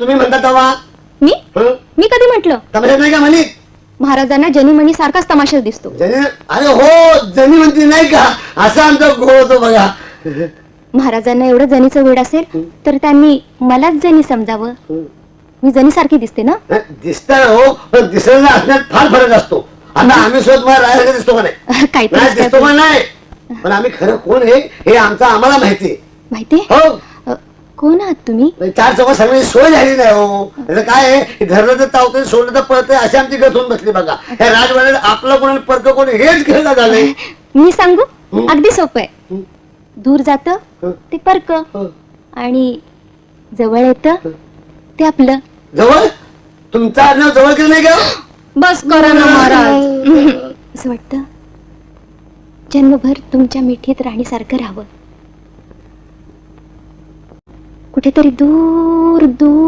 तुम्ही म्हणता तेव्हा? मी? हं? मी कधी म्हटलं? तमाशात नाही का म्हणी महाराजांना जनीमणी सारखाच तमाशा दिसतो. जनी अरे हो जनी म्हणते नाही का? असा आमचा गोळ होतो बघा. महाराजांना एवढं जनीचं वेळ असेल तर त्यांनी मलाच जनी समजावं. मी जनी सारखी दिसते ना? दिसत हो पण दिसणं असण्यात फार फरक असतो. आता आम्ही स्वतः तुम्हाला राहायला दिसतो का नाही? काहीतरी नाही दिसतो का नाही? पण आम्ही खरं कोण आहे हे आमचं आम्हाला माहिती आहे. माहिती हो. कोण आहात तुम्ही? चार चौकात सगळी सोय झाली नाही हो. काय आहे धरलं तर चावतंय सोडलं तर पळतंय अशी आमची गत होऊन बसली बघा. ह्या राजवाड्यात आपलं कोण आणि परक कोण हेच खेळता झालंय. मी सांगू? हं. अगदी सोपं आहे. हं. दूर जात हं. ते परक हो. आणि जवळ येत ते आपलं. जवळ? तुमचं आडनाव जवळ केलं नाही का? बस करा ना महाराज. असं वाटतं जन्मभर तुमच्या मिठीत राणीसारखं राहावं. कुठेतरी दूर दूर